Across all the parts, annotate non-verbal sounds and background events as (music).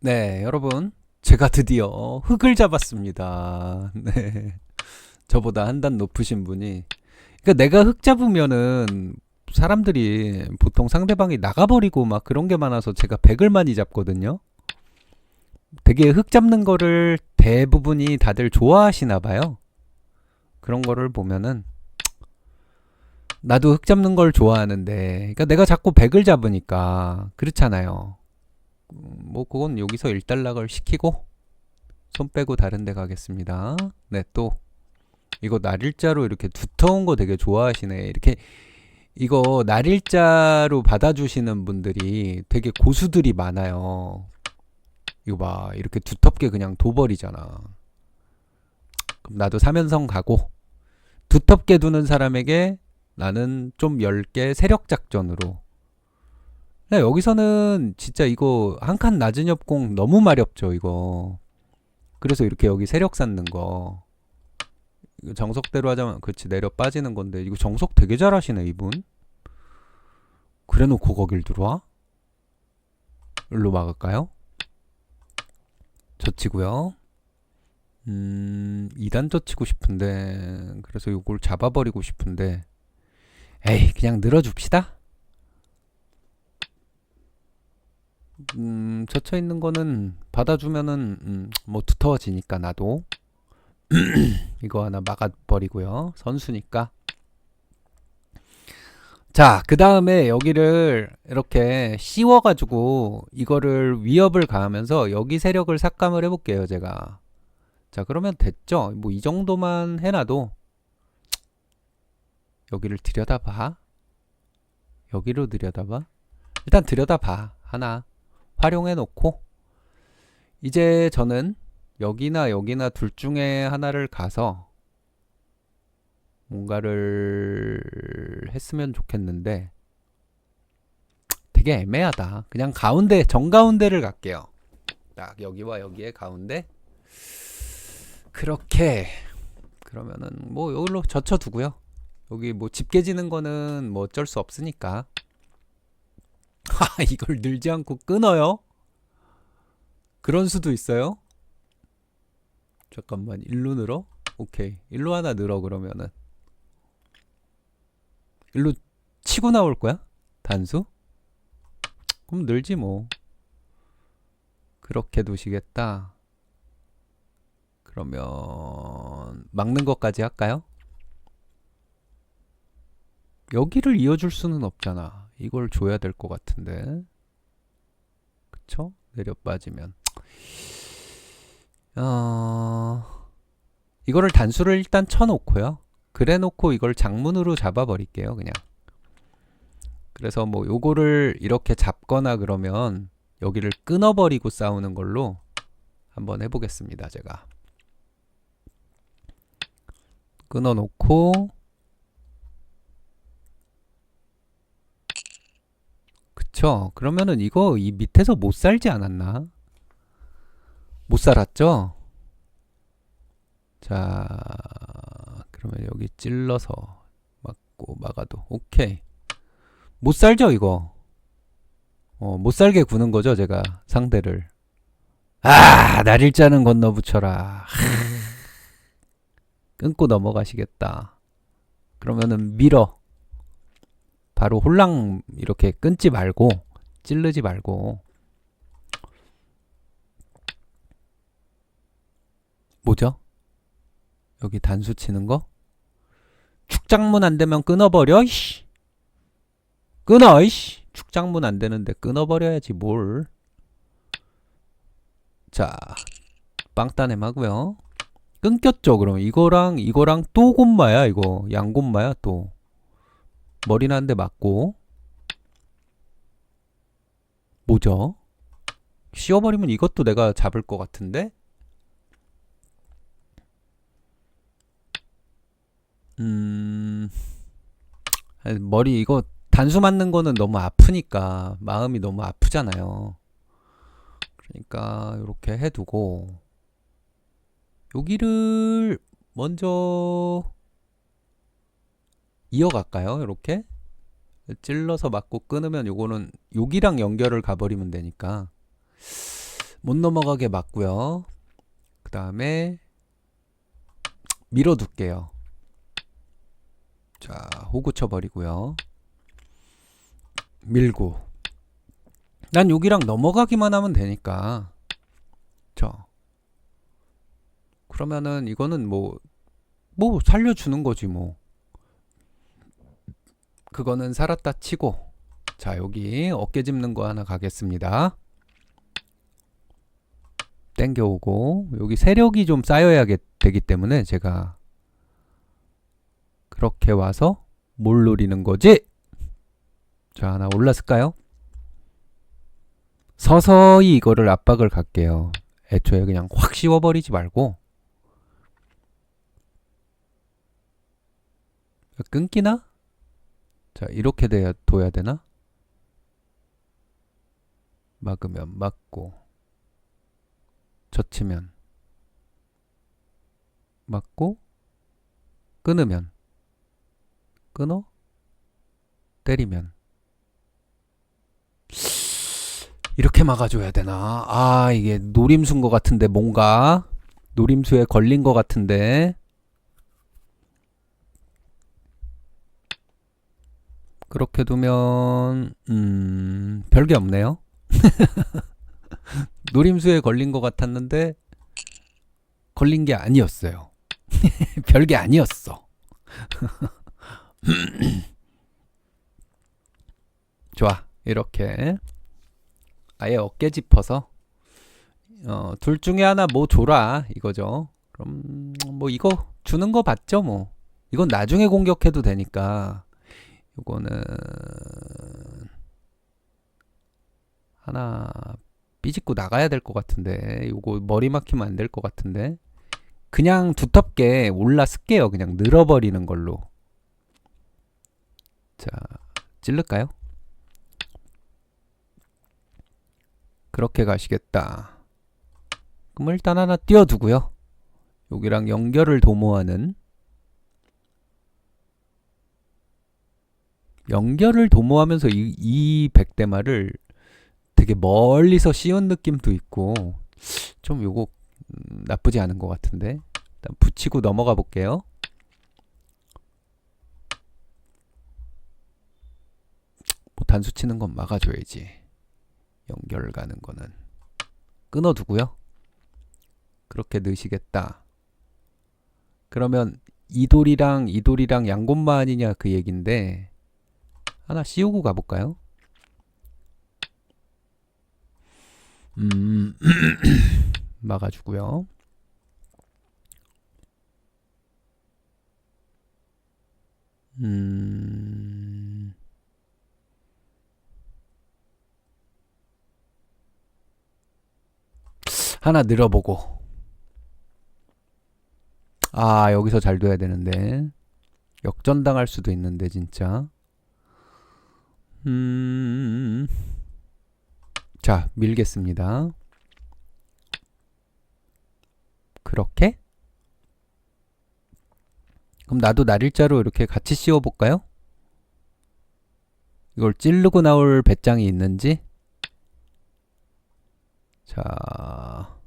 네, 여러분. 제가 드디어 흙을 잡았습니다. (laughs) 네. 저보다 한 단 높으신 분이. 그러니까 내가 흙 잡으면은 사람들이 보통 상대방이 나가버리고 막 그런 게 많아서 제가 백을 많이 잡거든요. 되게 흙 잡는 거를 대부분이 다들 좋아하시나 봐요. 그런 거를 보면은 나도 흙 잡는 걸 좋아하는데, 그러니까 내가 자꾸 백을 잡으니까 그렇잖아요. 음, 뭐 그건 여기서 일단락을 시키고 손 빼고 다른 데 가겠습니다. 네, 또 이거 날일자로 이렇게 두터운 거 되게 좋아하시네. 이렇게 이거 날일자로 받아주시는 분들이 되게 고수들이 많아요. 이거 봐. 이렇게 두텁게 그냥 둬버리잖아. 그럼 나도 삼연성 가고 두텁게 두는 사람에게 나는 좀 얇게 세력 작전으로 네, 여기서는 진짜 이거 한 칸 낮은 협공 너무 마렵죠, 이거. 그래서 이렇게 여기 세력 쌓는 거. 정석대로 하자면, 그렇지, 내려 빠지는 건데, 이거 정석 되게 잘하시네, 이분. 그래 놓고 거길 들어와? 일로 막을까요? 젖히고요. 음, 2단 젖히고 싶은데, 그래서 요걸 잡아버리고 싶은데, 에이, 그냥 늘어줍시다. 음, 젖혀 있는 거는 받아주면은 음, 뭐 두터워지니까 나도 (clears throat) 이거 하나 막아버리고요. 선수니까. 자, 그 다음에 여기를 이렇게 씌워가지고 이거를 위협을 가하면서 여기 세력을 삭감을 해볼게요, 제가. 자, 그러면 됐죠? 뭐 이 정도만 해놔도 여기를 들여다봐. 여기로 들여다봐. 일단 들여다봐. 하나. 활용해 놓고 이제 저는 여기나 여기나 둘 중에 하나를 가서 뭔가를 했으면 좋겠는데 되게 애매하다. 그냥 가운데 정가운데를 갈게요. 딱 여기와 여기의 가운데 그렇게 그러면은 뭐 여기로 젖혀 두고요. 여기 뭐집 깨지는 거는 뭐 어쩔 수 없으니까 아, 이걸 늘지 않고 끊어요? 그런 수도 있어요? 잠깐만, 일로 늘어? 오케이. 일로 하나 늘어, 그러면은. 일로 치고 나올 거야? 단수? 그럼 늘지 뭐. 그렇게 두시겠다. 그러면, 막는 것까지 할까요? 여기를 이어줄 수는 없잖아. 이걸 줘야 될 것 같은데. 그쵸? 내려 빠지면. 어, 이거를 단수를 일단 쳐놓고요. 그래 놓고 이걸 장문으로 잡아 버릴게요, 그냥. 그래서 뭐 요거를 이렇게 잡거나 그러면 여기를 끊어버리고 싸우는 걸로 한번 해보겠습니다, 제가. 끊어놓고 그쵸. 그러면은 이거 이 밑에서 못 살지 않았나? 못 살았죠? 자, 그러면 여기 찔러서 막고 막아도 오케이. 못 살죠, 이거? 어, 못 살게 구는 거죠, 제가 상대를. 아, 날일자는 건너 붙여라. 끊고 넘어가시겠다. 그러면은 밀어. 바로 홀랑 이렇게 끊지 말고 찌르지 말고 뭐죠? 여기 단수 치는 거? 축장문 안 되면 끊어버려 이씨 끊어 이씨 축장문 안 되는데 끊어버려야지 뭘 자, 빵따냄 하고요. 끊겼죠, 그럼. 이거랑, 이거랑 또 곤마야, 이거. 양곤마야, 또. 머리는 한 대 맞고. 뭐죠? 씌워버리면 이것도 내가 잡을 것 같은데? 음, 머리 이거 단수 맞는 거는 너무 아프니까 마음이 너무 아프잖아요. 그러니까 이렇게 해두고 여기를 먼저 이어갈까요? 이렇게 찔러서 맞고 끊으면 요거는 여기랑 연결을 가버리면 되니까 못 넘어가게 막고요. 그 다음에 밀어둘게요. 자, 호구 쳐버리고요. 밀고. 난 여기랑 넘어가기만 하면 되니까. 저. 그러면은 이거는 뭐, 뭐 살려주는 거지 뭐. 그거는 살았다 치고. 자, 여기 어깨 짚는 거 하나 가겠습니다. 땡겨오고 여기 세력이 좀 쌓여야 게- 되기 때문에 제가 그렇게 와서 뭘 노리는 거지? 자 하나 올랐을까요? 서서히 이거를 압박을 갈게요. 애초에 그냥 확 씌워버리지 말고 끊기나? 자 이렇게 돼야 둬야 되나? 막으면 막고 젖히면 맞고 끊으면 끊어? 때리면 이렇게 막아줘야 되나? 아 이게 노림수인 것 같은데 뭔가? 노림수에 걸린 것 같은데 그렇게 두면 음 별게 없네요 (laughs) 노림수에 걸린 것 같았는데 걸린 게 아니었어요. (laughs) 별게 아니었어. (laughs) 좋아. 이렇게 아예 어깨 짚어서 어, 둘 중에 하나 뭐 줘라 이거죠. 그럼 뭐 이거 주는 거 봤죠 뭐. 이건 나중에 공격해도 되니까 요거는 하나 삐집고 나가야 될 것 같은데 요거 머리 막히면 안 될 것 같은데. 그냥 두텁게 올라 쓸게요. 그냥 늘어버리는 걸로. 자 찌를까요? 그렇게 가시겠다. 그럼 일단 하나 띄워두고요. 여기랑 연결을 도모하는 연결을 도모하면서 이, 이 백대마를 되게 멀리서 씌운 느낌도 있고 좀 요거 음, 나쁘지 않은 것 같은데 일단 붙이고 넘어가 볼게요. 뭐 단수 치는 건 막아줘야지. 연결 가는 거는 끊어두고요. 그렇게 넣으시겠다. 그러면 이돌이랑 이돌이랑 양곤마 아니냐 그 얘긴데 하나 씌우고 가볼까요? 음, (clears throat) 막아주고요. 음, 하나 늘어보고. 아, 여기서 잘 둬야 되는데. 역전당할 수도 있는데, 진짜. 음, 자, 밀겠습니다. 그렇게? 그럼 나도 날일자로 이렇게 같이 씌워볼까요? 이걸 찌르고 나올 배짱이 있는지? 자,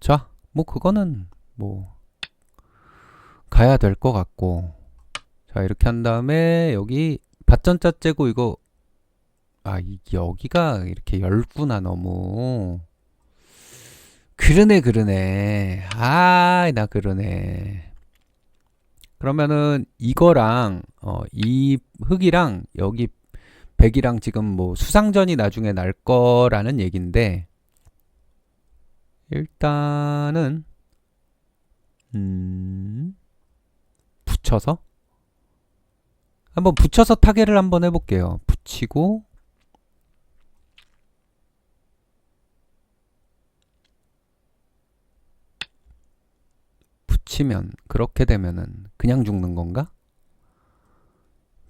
자, 뭐 그거는 뭐 가야 될 것 같고 자 이렇게 한 다음에 여기 밭전자 째고 이거 아, 이, 여기가 이렇게 넓구나, 너무. 그러네, 그러네. 아, 나 그러네. 그러면은 이거랑, 어, 이 흙이랑 여기 백이랑 지금 뭐 수상전이 나중에 날 거라는 얘긴데, 일단은, 음, 붙여서? 한번 붙여서 타겟을 한번 해볼게요. 붙이고, 붙이면 그렇게 되면은 그냥 죽는 건가?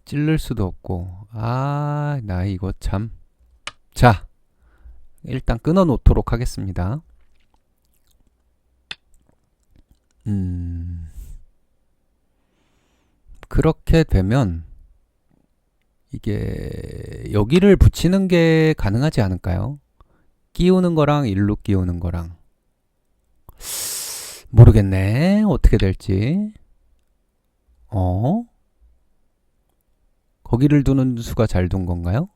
찔를 수도 없고. 아 나 이거 참. 자 일단 끊어 놓도록 하겠습니다. 음. 그렇게 되면 이게 여기를 붙이는 게 가능하지 않을까요? 끼우는 거랑 일로 끼우는 거랑 모르겠네. 어떻게 될지. 어? 거기를 두는 수가 잘 둔 건가요?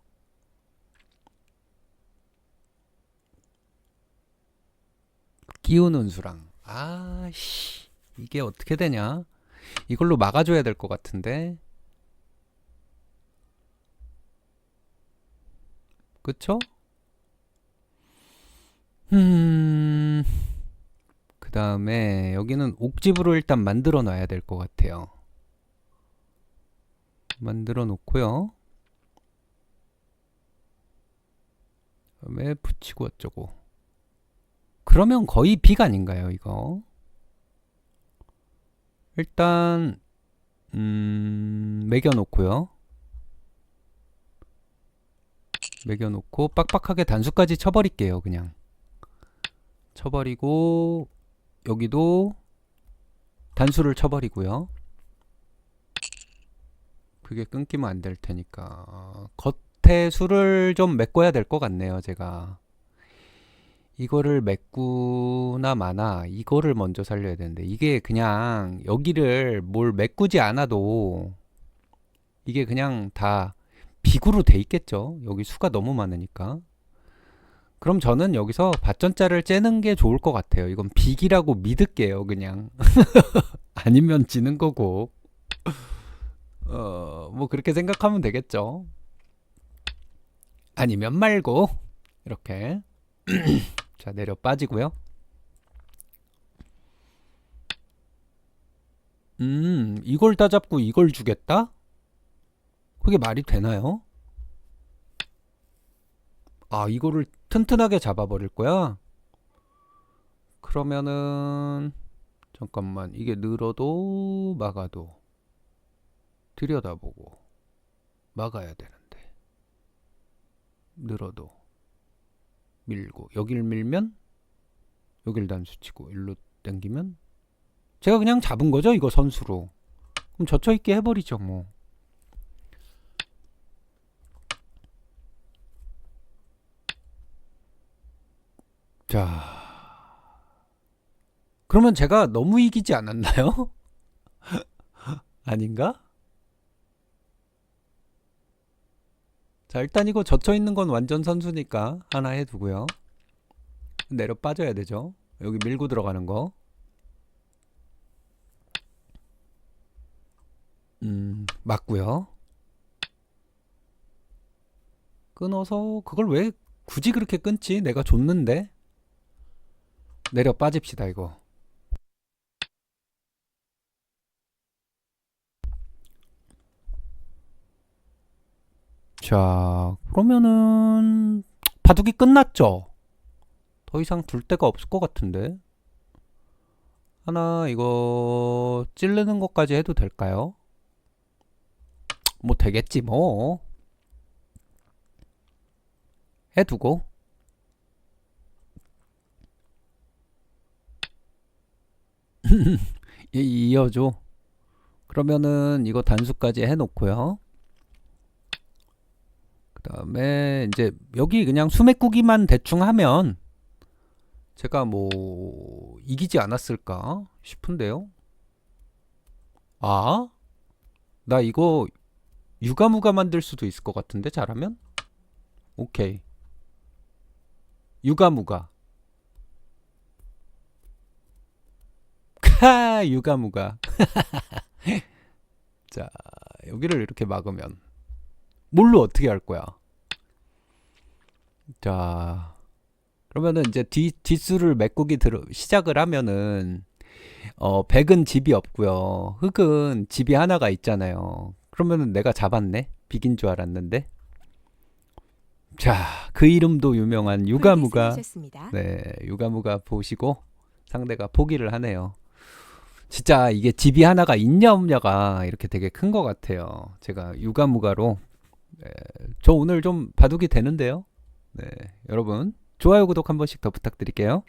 끼우는 수랑. 아씨. 이게 어떻게 되냐? 이걸로 막아줘야 될 것 같은데. 그쵸? 음, 그 다음에 여기는 옥집으로 일단 만들어 놔야 될 것 같아요. 만들어 놓고요. 그 다음에 붙이고 어쩌고. 그러면 거의 빅 아닌가요, 이거? 일단 음, 매겨 놓고요. 매겨 놓고 빡빡하게 단수까지 쳐버릴게요, 그냥. 쳐버리고 여기도 단수를 쳐버리고요. 그게 끊기면 안 될 테니까 겉에 수를 좀 메꿔야 될 것 같네요, 제가. 이거를 메꾸나 마나 이거를 먼저 살려야 되는데 이게 그냥 여기를 뭘 메꾸지 않아도 이게 그냥 다 비구로 돼 있겠죠. 여기 수가 너무 많으니까. 그럼 저는 여기서 밭전자를 째는 게 좋을 것 같아요. 이건 빅이라고 믿을게요, 그냥. (laughs) 아니면 지는 거고. 어, 뭐 그렇게 생각하면 되겠죠. 아니면 말고. 이렇게. (clears throat) 자, 내려 빠지고요. 음, 이걸 따잡고 이걸 주겠다? 그게 말이 되나요? 아, 이거를 튼튼하게 잡아버릴 거야? 그러면은, 잠깐만, 이게 늘어도 막아도 들여다보고 막아야 되는데. 늘어도 밀고, 여길 밀면 여길 단수치고, 일로 당기면 제가 그냥 잡은 거죠, 이거 선수로. 그럼 젖혀있게 해버리죠, 뭐. 자, 그러면 제가 너무 이기지 않았나요? (laughs) 아닌가? 자, 일단 이거 젖혀 있는 건 완전 선수니까 하나 해두고요. 내려 빠져야 되죠. 여기 밀고 들어가는 거. 음, 맞고요. 끊어서 그걸 왜 굳이 그렇게 끊지? 내가 줬는데. 내려 빠집시다, 이거. 자, 그러면은 바둑이 끝났죠? 더 이상 둘 데가 없을 것 같은데. 하나 이거 찌르는 것까지 해도 될까요? 뭐 되겠지 뭐. 해두고 (laughs) 이- 이어줘. 그러면은 이거 단수까지 해놓고요. 그 다음에 이제 여기 그냥 수맥구기만 대충 하면 제가 뭐 이기지 않았을까 싶은데요. 아? 나 이거 유가무가 만들 수도 있을 것 같은데 잘하면? 오케이. 유가무가. 카 유가무가. (laughs) 자, 여기를 이렇게 막으면 뭘로 어떻게 할 거야? 자, 그러면은 이제 뒤 뒷수를 메꾸기 들어 시작을 하면은 어 백은 집이 없고요. 흑은 집이 하나가 있잖아요. 그러면은 내가 잡았네. 비긴 줄 알았는데. 자, 그 이름도 유명한 유가무가. 네, 유가무가 보시고 상대가 포기를 하네요. 진짜 이게 집이 하나가 있냐 없냐가 이렇게 되게 큰 것 같아요. 제가 유가무가로 네, 저 오늘 좀 바둑이 되는데요. 네, 여러분 좋아요 구독 한 번씩 더 부탁드릴게요.